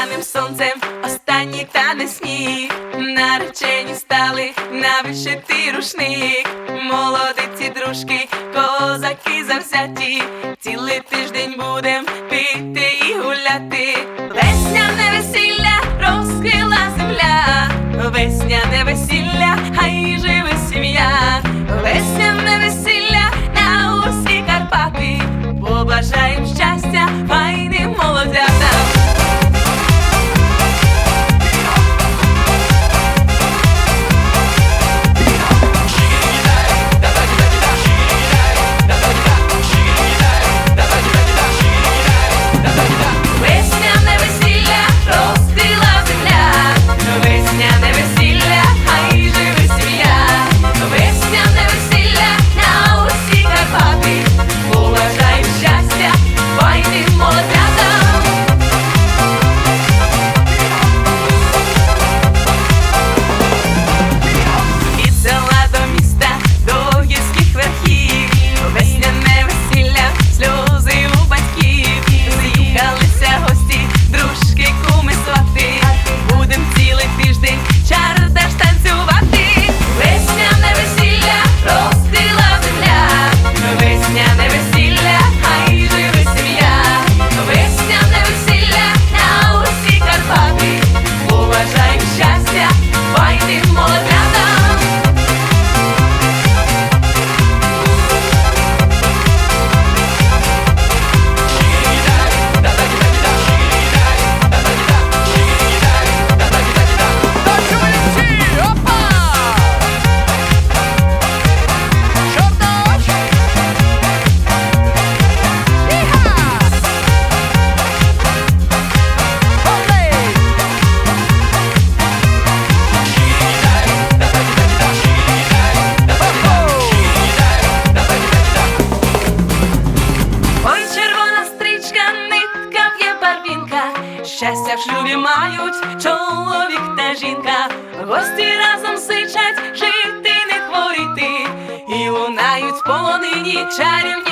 Поганим сонцем останній тане сніг, наречені стали на вишитий рушник, молодиці, дружки, козаки завзяті, цілий тиждень будем піти. щастя в шлюбі мають, чоловік та жінка, гості разом сичать, жити не хворіти, і лунають в полонині чарівні.